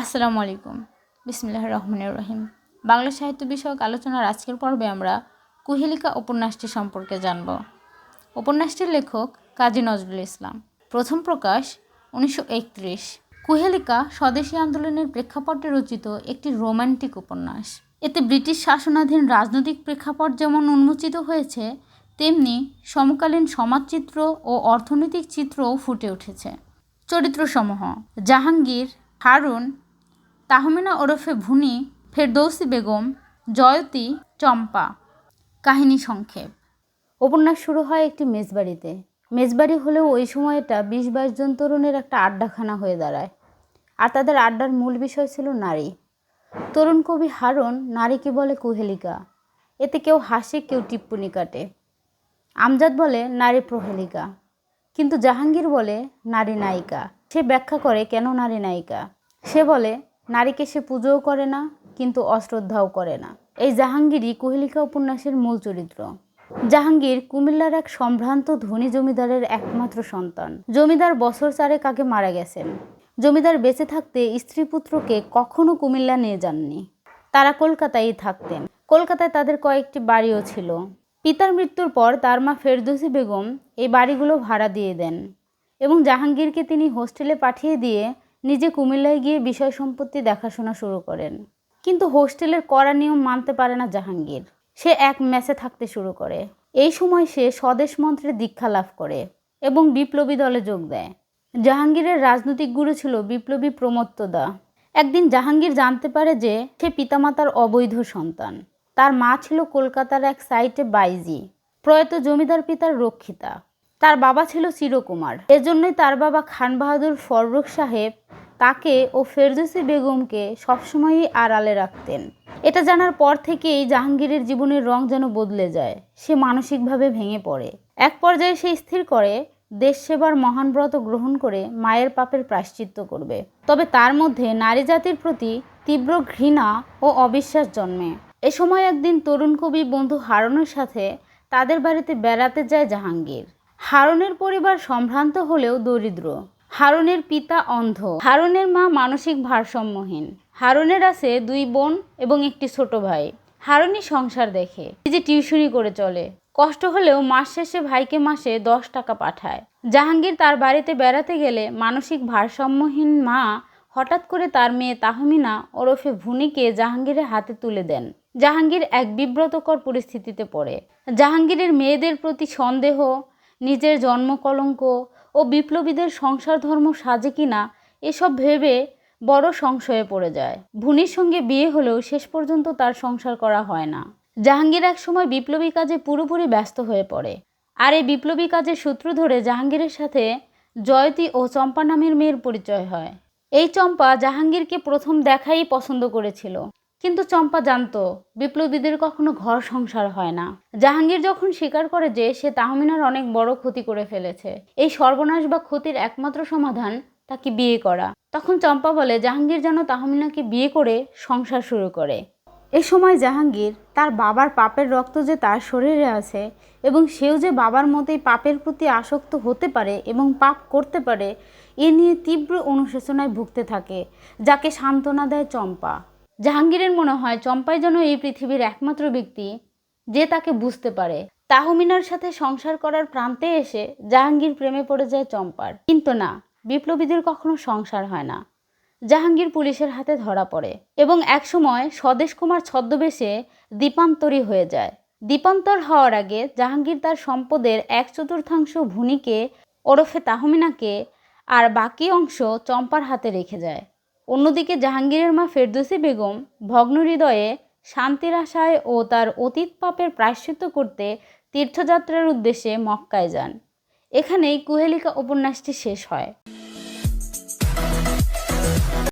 আসসালামু আলাইকুম। বিসমিল্লাহ রহমানুর রহিম। বাংলা সাহিত্য বিষয়ক আলোচনার আজকের পর্বে আমরা কুহেলিকা উপন্যাসটি সম্পর্কে জানব। উপন্যাসটির লেখক কাজী নজরুল ইসলাম। প্রথম প্রকাশ উনিশশো একত্রিশ। কুহেলিকা স্বদেশী আন্দোলনের প্রেক্ষাপটে রচিত একটি রোমান্টিক উপন্যাস। এতে ব্রিটিশ শাসনাধীন রাজনৈতিক প্রেক্ষাপট যেমন উন্মোচিত হয়েছে তেমনি সমকালীন সমাজচিত্র ও অর্থনৈতিক চিত্রও ফুটে উঠেছে। চরিত্রসমূহ, জাহাঙ্গীর, হারুন, তাহমিনা ওরফে ভুনি, ফেরদৌসি বেগম, জয়তী, চম্পা। কাহিনী সংক্ষেপ। উপন্যাস শুরু হয় একটি মেজবাড়িতে। মেজবাড়ি হলেও ওই সময়টা বিশ বাইশ জন তরুণের একটা আড্ডাখানা হয়ে দাঁড়ায়। আর তাদের আড্ডার মূল বিষয় ছিল নারী। তরুণ কবি হারুন নারীকে বলে কুহেলিকা। এতে কেউ হাসে, কেউ টিপ্পনি কাটে। আমজাদ বলে, নারী প্রহেলিকা। কিন্তু জাহাঙ্গীর বলে, নারী নায়িকা। সে ব্যাখ্যা করে, কেন নারী নায়িকা? সে বলে, নারীকে সে পুজোও করে না, কিন্তু অশ্রদ্ধাও করে না। এই জাহাঙ্গীরই কুহেলিকা উপন্যাসের মূল চরিত্র। জাহাঙ্গীর কুমিল্লার এক সম্ভ্রান্ত ধনী জমিদারের একমাত্র সন্তান। জমিদার বছর চারে কাকে মারা গেছেন। জমিদার বেঁচে থাকতে স্ত্রী পুত্রকে কখনো কুমিল্লা নিয়ে যাননি। তারা কলকাতায় থাকতেন। কলকাতায় তাদের কয়েকটি বাড়িও ছিল। পিতার মৃত্যুর পর তার মা ফেরদৌসি বেগম এই বাড়িগুলো ভাড়া দিয়ে দেন এবং জাহাঙ্গীরকে তিনি হোস্টেলে পাঠিয়ে দিয়ে নিজে কুমিল্লায় গিয়ে বিষয় সম্পত্তি দেখাশোনা শুরু করেন। কিন্তু হোস্টেলের কড়া নিয়ম মানতে পারে না জাহাঙ্গীর। সে এক ম্যাচে থাকতে শুরু করে। এই সময় সে স্বদেশ মন্ত্রের দীক্ষা লাভ করে এবং বিপ্লবী দলে যোগ দেয়। জাহাঙ্গীরের রাজনৈতিক গুরু ছিল বিপ্লবী প্রমত্তদা। একদিন জাহাঙ্গীর জানতে পারে যে সে পিতামাতার অবৈধ সন্তান। তার মা ছিল কলকাতার এক সাইটে বাইজি, প্রয়াত জমিদার পিতার রক্ষিতা। তার বাবা ছিল চিরকুমার। এজন্যই তার বাবা খান বাহাদুর ফররুখ সাহেব তাকে ও ফেরদৌসি বেগমকে সবসময়ই আড়ালে রাখতেন। এটা জানার পর থেকেই জাহাঙ্গীরের জীবনের রং যেন বদলে যায়, সে মানসিকভাবে ভেঙে পড়ে। এক পর্যায়ে সে স্থির করে, দেশ সেবার মহান ব্রত গ্রহণ করে মায়ের পাপের প্রায়শ্চিত্ত করবে। তবে তার মধ্যে নারী জাতির প্রতি তীব্র ঘৃণা ও অবিশ্বাস জন্মে। এ সময় একদিন তরুণ কবি বন্ধু হারনের সাথে তাদের বাড়িতে বেড়াতে যায় জাহাঙ্গীর। হারনের পরিবার সম্ভ্রান্ত হলেও দরিদ্র। হারনের পিতা অন্ধ। হারনের মা মানসিক ভারসাম্যহীন। হারনের আছে দুই বোন এবং একটি ছোট ভাই। হারনই সংসার দেখে, নিজে টিউশনি করে চলে। কষ্ট হলেও মাস শেষে ভাইকে মাসে দশ টাকা পাঠায়। জাহাঙ্গীর তার বাড়িতে বেড়াতে গেলে মানসিক ভারসাম্যহীন মা হঠাৎ করে তার মেয়ে তাহমিনা ওরফে ভুনিকে জাহাঙ্গীরের হাতে তুলে দেন। জাহাঙ্গীর এক বিব্রতকর পরিস্থিতিতে পড়ে। জাহাঙ্গীরের মেয়েদের প্রতি সন্দেহ, নিজের জন্মকলঙ্ক ও বিপ্লবীদের সংসার ধর্ম সাজে কিনা এসব ভেবে বড় সংশয়ে পড়ে যায়। ভুনির সঙ্গে বিয়ে হলেও শেষ পর্যন্ত তার সংসার করা হয় না। জাহাঙ্গীর এক সময় বিপ্লবী কাজে পুরোপুরি ব্যস্ত হয়ে পড়ে। আর এই বিপ্লবী কাজের সূত্র ধরে জাহাঙ্গীরের সাথে জয়তী ও চম্পা নামের মেয়ের পরিচয় হয়। এই চম্পা জাহাঙ্গীরকে প্রথম দেখাই পছন্দ করেছিল। কিন্তু চম্পা জানত, বিপ্লবীদের কখনো ঘর সংসার হয় না। জাহাঙ্গীর যখন স্বীকার করে যে সে তাহমিনার অনেক বড় ক্ষতি করে ফেলেছে, এই সর্বনাশ বা ক্ষতির একমাত্র সমাধান তাকে বিয়ে করা। তখন চম্পা বলে, জাহাঙ্গীর যেন তাহমিনাকে বিয়ে করে সংসার শুরু করে। এ সময় জাহাঙ্গীর তার বাবার পাপের রক্ত যে তার শরীরে আছে এবং সেও যে বাবার মতোই পাপের প্রতি আসক্ত হতে পারে এবং পাপ করতে পারে, এ নিয়ে তীব্র অনুশোচনায় ভুগতে থাকে, যাকে সান্ত্বনা দেয় চম্পা। জাহাঙ্গীরের মনে হয় চম্পাই যেন এই পৃথিবীর একমাত্র ব্যক্তি যে তাকে বুঝতে পারে। তাহমিনার সাথে সংসার করার প্রান্তে এসে জাহাঙ্গীর প্রেমে পড়ে যায় চম্পার। কিন্তু না, বিপ্লবীদের কখনো সংসার হয় না। জাহাঙ্গীর পুলিশের হাতে ধরা পড়ে এবং একসময় স্বদেশ কুমার ছদ্মবেশে দ্বীপান্তরী হয়ে যায়। দীপান্তর হওয়ার আগে জাহাঙ্গীর তার সম্পদের এক চতুর্থাংশ ভুনিকে ওরফে তাহমিনাকে আর বাকি অংশ চম্পার হাতে রেখে যায়। অন্যদিকে জাহাঙ্গীরের মা ফেরদৌসি বেগম ভগ্ন হৃদয়ে শান্তির আশায় ও তার অতীত পাপের প্রায়শ্চিত্ত করতে তীর্থযাত্রার উদ্দেশ্যে মক্কায় যান। এখানেই কুহেলিকা উপন্যাসটি শেষ হয়।